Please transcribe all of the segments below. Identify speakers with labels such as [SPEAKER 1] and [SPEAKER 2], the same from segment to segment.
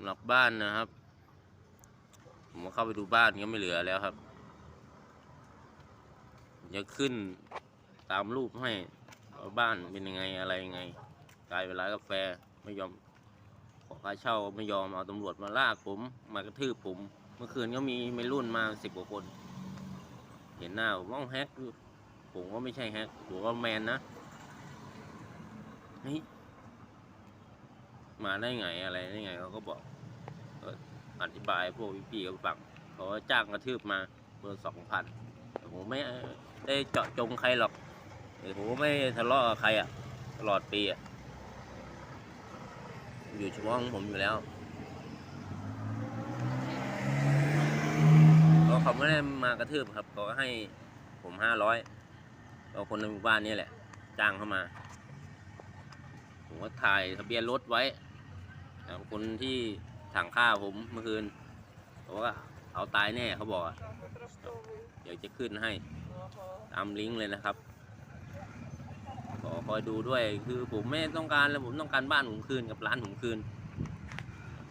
[SPEAKER 1] ำหรับบ้านนะครับ ผมก็เข้าไปดูบ้านก็ไม่เหลือแล้วครับจะขึ้นตามรูปให้ว่าบ้านเป็นยังไงอะไรยังไงกลายเป็นร้านกาแฟไม่ยอมขอค่าเช่าไม่ยอมเอาตำรวจมาลากผม มากระทืบผม เมื่อคืนก็มีไม่รุ่นมาสิบกว่าคน เห็นหน้าผมว่าแฮกผมก็ไม่ใช่แฮกผมก็แมนนะเฮ้ย มาได้ไงอะไรได้ไงเขาก็บอกอธิบายพวกพี่ๆเขาฟังเขาจ้างกระทืบมาเบอร์สองพันผมไม่ได้เจาะจงใครหรอกเออผมก็ไม่ทะเลาะกับใครอะ ตลอดปีอะอยู่เฉพาะของผมอยู่แล้วก็เขาไม่ได้มากระทืบครับเขาก็ให้ผมห้าร้อยเอาคนในหมู่บ้านนี่แหละ จ้างเข้ามา ผมก็ถ่ายทะเบียนรถไว้ คนที่ถังฆ่าผมเมื่อคืนเขาว่าเอาตายแน่เขาบอกอะเดี๋ยวจะขึ้นให้ตามลิงก์เลยนะครับขอคอยดูด้วยคือผมไม่ต้องการแล้วผมต้องการบ้านผมคืนกับร้านผมคืน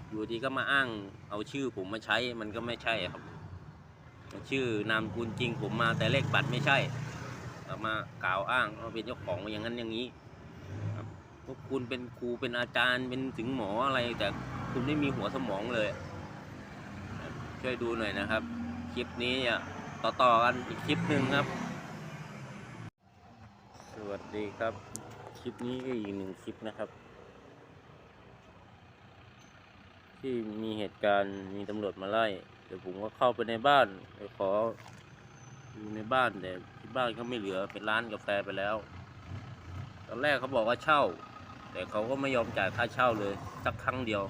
[SPEAKER 1] อยู่ดีก็มาอ้างเอาชื่อผมมาใช้มันก็ไม่ใช่ครับ ชื่อนามกุลจริงผมมาแต่เลขบัตรไม่ใช่เอามากล่าวอ้างว่าเป็นเจ้าของอย่างนั้นอย่างนี้ พวกคุณเป็นครูเป็นอาจารย์เป็นถึงหมออะไร แต่คุณไม่มีหัวสมองเลย ช่วยดูหน่อยนะครับ คลิปนี้อะต่อๆกันอีกคลิปหนึ่งครับ สวัสดีครับ คลิปนี้ก็อีกหนึ่งคลิปนะครับ ที่มีเหตุการณ์มีตำรวจมาไล่เดี๋ยวผมก็เข้าไปในบ้านไปขออยู่ในบ้านแต่ที่บ้านเขาไม่เหลือเป็นร้านกาแฟไปแล้ว ตอนแรกเขาบอกว่าเช่า แต่เขาก็ไม่ยอมจ่ายค่าเช่าเลยสักครั้งเดียว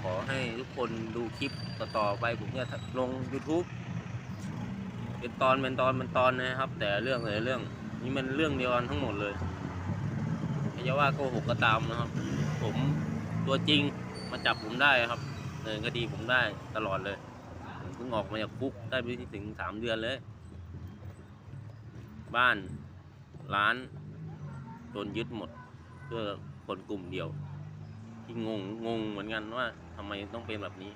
[SPEAKER 1] ขอให้ทุกคนดูคลิปต่อๆไปผมจะลง YouTube เป็นตอนเป็นตอนเป็นตอนนะครับ แต่เรื่องแต่ละเรื่องนี่มันเรื่องเดียวกันทั้งหมดเลยไม่ว่าโกหกก็ตามนะครับ ผมตัวจริงมาจับผมได้ครับเดินคดีผมได้ตลอดเลยผมเพิ่งออกมาจากคุกได้ไม่ถึงสามเดือนเลย บ้านร้านโดนยึดหมด พื่อคนกลุ่มเดียว ที่งงงงเหมือนกันว่าทำไมต้องเป็นแบบนี้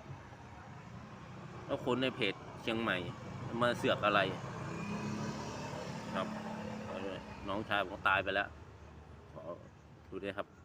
[SPEAKER 1] แล้วคนในเพจเชียงใหม่มาเสือกอะไร ครับน้องชายผมตายไปแล้วขอดูด้วยครับ